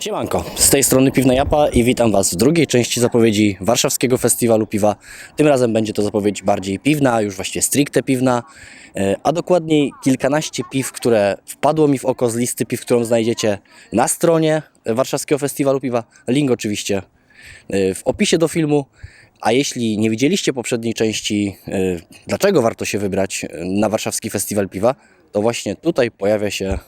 Siemanko, z tej strony Piwna Japa i witam Was w drugiej części zapowiedzi Warszawskiego Festiwalu Piwa. Tym razem będzie to zapowiedź bardziej piwna, już właściwie stricte piwna, e, a dokładniej kilkanaście piw, które wpadło mi w oko z listy piw, którą znajdziecie na stronie Warszawskiego Festiwalu Piwa. Link oczywiście e, w opisie do filmu. A jeśli nie widzieliście poprzedniej części, e, dlaczego warto się wybrać na Warszawski Festiwal Piwa, to właśnie tutaj pojawia się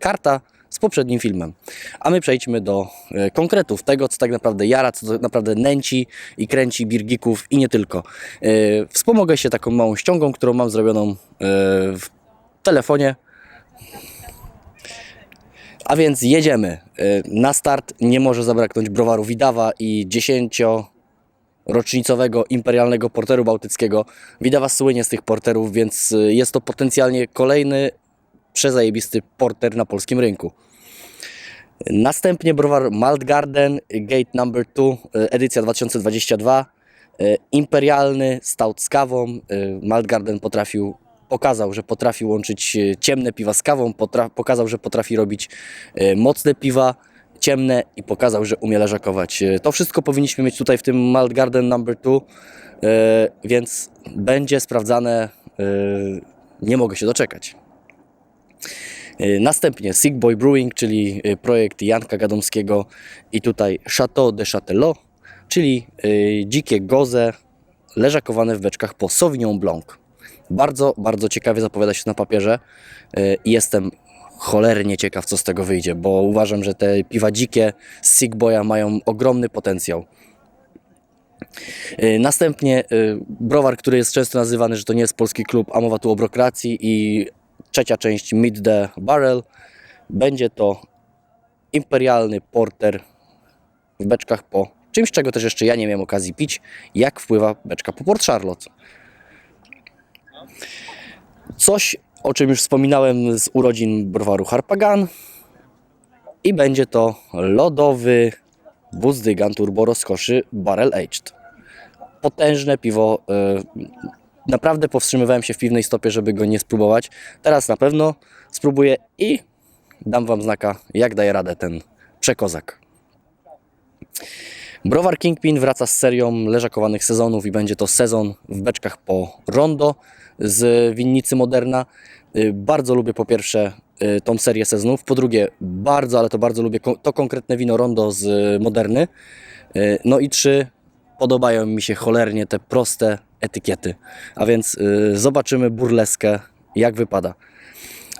karta z poprzednim filmem. A my przejdźmy do e, konkretów, tego co tak naprawdę jara, co tak naprawdę nęci i kręci birgików i nie tylko. E, Wspomogę się taką małą ściągą, którą mam zrobioną e, w telefonie. A więc jedziemy. Na start nie może zabraknąć browaru Widawa i 10 rocznicowego imperialnego porteru bałtyckiego. Widawa słynie z tych porterów, więc jest to potencjalnie kolejny przezajebisty porter na polskim rynku. Następnie browar Malt Garden Gate Number 2, y, edycja 2022. Y, Imperialny, stout z kawą. Y, Malt Garden potrafił, pokazał, że potrafi łączyć ciemne piwa z kawą, pokazał, że potrafi robić mocne piwa, ciemne i pokazał, że umie leżakować. To wszystko powinniśmy mieć tutaj w tym Malt Garden Number 2, y, więc będzie sprawdzane. Nie mogę się doczekać. Y, Następnie Sick Boy Brewing, czyli y, projekt Janka Gadomskiego i tutaj Chateau de Châtelot, czyli y, dzikie goze leżakowane w beczkach po Sauvignon Blanc. Bardzo, bardzo ciekawie zapowiada się na papierze i jestem cholernie ciekaw, co z tego wyjdzie, bo uważam, że te piwa dzikie z Sick Boya mają ogromny potencjał. Następnie browar, który jest często nazywany, że to nie jest polski klub, a mowa tu o brokracji i trzecia część Meet the Barrel. Będzie to imperialny porter w beczkach po czymś, czego też jeszcze ja nie miałem okazji pić, jak wpływa beczka po Port Charlotte. Coś, o czym już wspominałem z urodzin browaru Harpagan i będzie to lodowy Buzdygan Turbo rozkoszy Barrel Aged potężne piwo. Naprawdę powstrzymywałem się w piwnej stopie, żeby go nie spróbować. Teraz na pewno spróbuję i dam Wam znaka, jak daje radę ten przekozak. Browar Kingpin wraca z serią leżakowanych sezonów i będzie to sezon w beczkach po Rondo z winnicy Moderna. Y, Bardzo lubię po pierwsze y, tą serię sezonów, po drugie bardzo, ale to bardzo lubię to konkretne wino Rondo z Moderny. Y, No i trzy, podobają mi się cholernie te proste etykiety. A więc y, zobaczymy burleskę, jak wypada.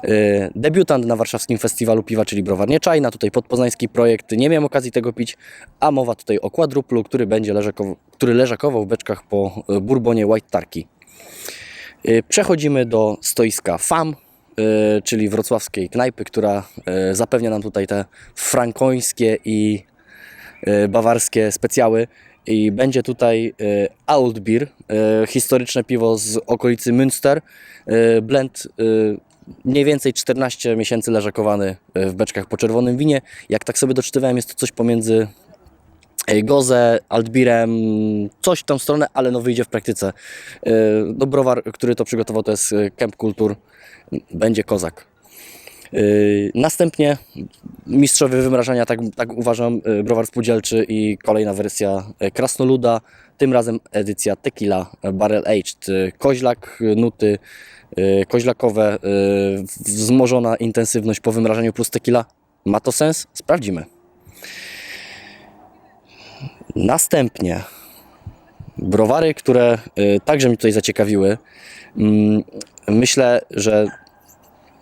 Y, Debiutant na warszawskim festiwalu piwa, czyli Browar Nieczajna, tutaj podpoznański projekt, nie miałem okazji tego pić, a mowa tutaj o quadruplu, który będzie leżakow- który leżakował w beczkach po y, bourbonie White. Y, Przechodzimy do stoiska FAM, czyli wrocławskiej knajpy, która zapewnia nam tutaj te frankońskie i bawarskie specjały. I będzie tutaj y, Old Beer, y, historyczne piwo z okolicy Münster. Y, blend y, mniej więcej 14 miesięcy leżakowany y, w beczkach po czerwonym winie. Jak tak sobie doczytywałem, jest to coś pomiędzy y, Goze, Altbirem, coś w tą stronę, ale no wyjdzie w praktyce. Y, No który to przygotował, to jest y, Camp Kultur, będzie kozak. Yy, Następnie mistrzowie wymrażania, tak, tak uważam, yy, browar spółdzielczy i kolejna wersja yy, Krasnoluda, tym razem edycja Tequila Barrel Aged. Koźlak, nuty koźlakowe, wzmożona intensywność po wymrażaniu plus tequila. Ma to sens? Sprawdzimy. Następnie browary, które także mnie tutaj zaciekawiły. Mm, Myślę, że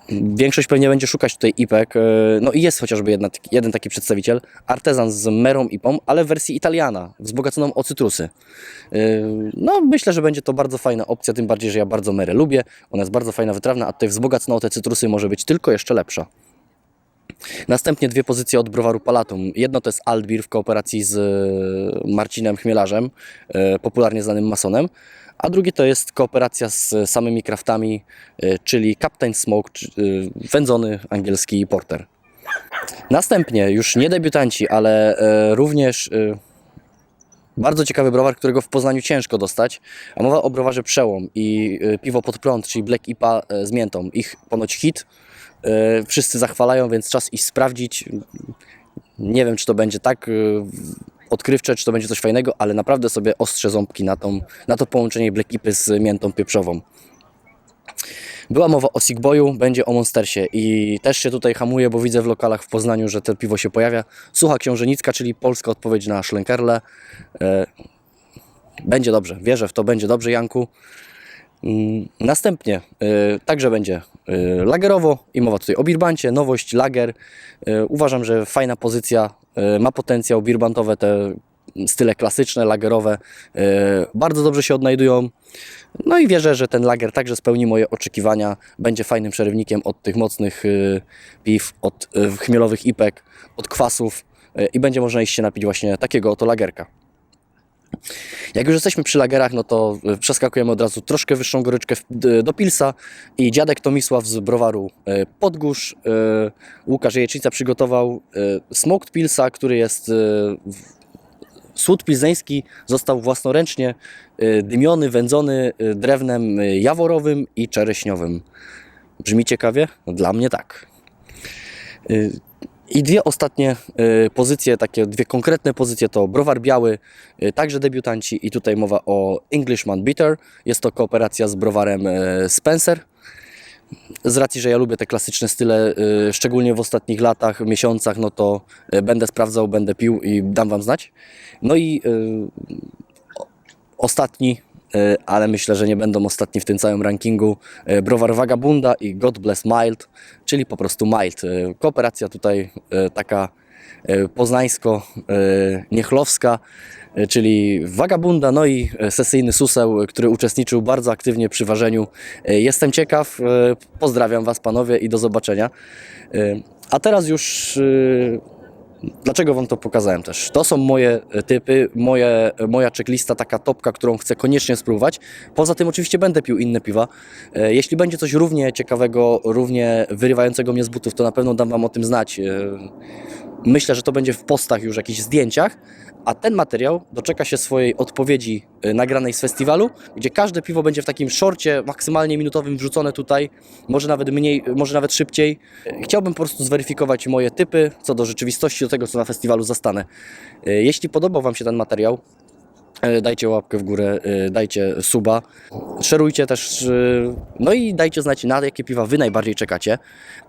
Większość pewnie będzie szukać tutaj IPek. e, No i jest chociażby jedna, jeden taki przedstawiciel, artezan z merą IPą, ale w wersji italiana, wzbogaconą o cytrusy. E, No myślę, że będzie to bardzo fajna opcja, tym bardziej, że ja bardzo merę lubię. Ona jest bardzo fajna, wytrawna, a tutaj wzbogacona o te cytrusy może być tylko jeszcze lepsza. Następnie dwie pozycje od browaru Palatum. Jedno to jest Altbier w kooperacji z e, Marcinem Chmielarzem, popularnie znanym masonem, a drugie to jest kooperacja z samymi kraftami, e, czyli Captain Smoke, e, wędzony angielski porter. Następnie już nie debiutanci, ale e, również bardzo ciekawy browar, którego w Poznaniu ciężko dostać, a mowa o browarze Przełom i piwo pod prąd, czyli Black IPA z miętą. Ich ponoć hit, wszyscy zachwalają, więc czas iść sprawdzić. Nie wiem, czy to będzie tak y, odkrywcze, czy to będzie coś fajnego, ale naprawdę sobie ostrzę ząbki na, tą, na to połączenie Blackipy z miętą pieprzową. Była mowa o Sigboyu, będzie o Monstersie i też się tutaj hamuję, bo widzę w lokalach w Poznaniu, że to piwo się pojawia. Sucha Książenicka, czyli polska odpowiedź na Schlenkerle. E, Będzie dobrze, wierzę w to, będzie dobrze, Janku. Mm, Następnie y, także będzie y, lagerowo i mowa tutaj o birbancie, nowość, lager. Uważam, że fajna pozycja, ma potencjał, birbantowe te style klasyczne, lagerowe y, bardzo dobrze się odnajdują. No i wierzę, że ten lager także spełni moje oczekiwania, będzie fajnym przerywnikiem od tych mocnych y, piw, od chmielowych ipek, od kwasów i będzie można iść się napić właśnie takiego oto lagerka. Jak już jesteśmy przy lagerach, no to y, przeskakujemy od razu troszkę wyższą goryczkę do Pilsa i dziadek Tomisław z browaru y, Podgórz. y, Łukasz Jajecznica przygotował smoked Pilsa, który jest Słód pilzeński został własnoręcznie dymiony, wędzony drewnem jaworowym i czereśniowym. Brzmi ciekawie? Dla mnie tak. I dwie ostatnie y, pozycje, takie dwie konkretne pozycje to browar biały, y, także debiutanci i tutaj mowa o Englishman Bitter. Jest to kooperacja z browarem y, Spencer. Z racji, że ja lubię te klasyczne style, szczególnie w ostatnich latach, miesiącach, no to będę sprawdzał, będę pił i dam Wam znać. No i ostatni, ale myślę, że nie będą ostatni w tym całym rankingu, y, browar Vagabunda i God Bless Mild, czyli po prostu Mild. Y, Kooperacja tutaj taka poznańsko-niechlowska, czyli Vagabunda, no i sesyjny suseł, który uczestniczył bardzo aktywnie przy ważeniu. Jestem ciekaw, pozdrawiam Was panowie i do zobaczenia. A teraz już Dlaczego Wam to pokazałem też? To są moje e, typy, moje, moja checklista, taka topka, którą chcę koniecznie spróbować. Poza tym oczywiście będę pił inne piwa. E, Jeśli będzie coś równie ciekawego, równie wyrywającego mnie z butów, to na pewno dam Wam o tym znać. Myślę, że to będzie w postach już, jakichś zdjęciach, a ten materiał doczeka się swojej odpowiedzi e, nagranej z festiwalu, gdzie każde piwo będzie w takim szorcie maksymalnie minutowym wrzucone tutaj, może nawet mniej, może nawet szybciej. E, Chciałbym po prostu zweryfikować moje typy co do rzeczywistości, do tego, co na festiwalu zastanę. Jeśli podobał Wam się ten materiał, dajcie łapkę w górę, e, dajcie suba, szerujcie też, e, no i dajcie znać, na jakie piwa Wy najbardziej czekacie.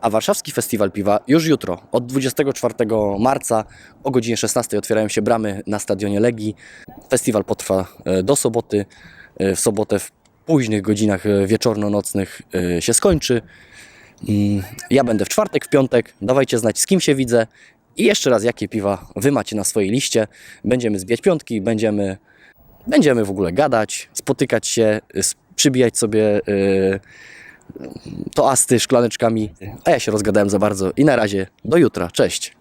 A Warszawski Festiwal Piwa już jutro, od 24 marca o godzinie 16 otwierają się bramy na stadionie Legii. Festiwal potrwa e, do soboty. E, W sobotę w późnych godzinach e, wieczorno-nocnych e, się skończy. Mm, Ja będę w czwartek, w piątek. Dawajcie znać, z kim się widzę. I jeszcze raz, jakie piwa Wy macie na swojej liście. Będziemy zbijać piątki, będziemy, będziemy w ogóle gadać, spotykać się, s- przybijać sobie y, toasty szklaneczkami. A ja się rozgadałem za bardzo i na razie do jutra. Cześć.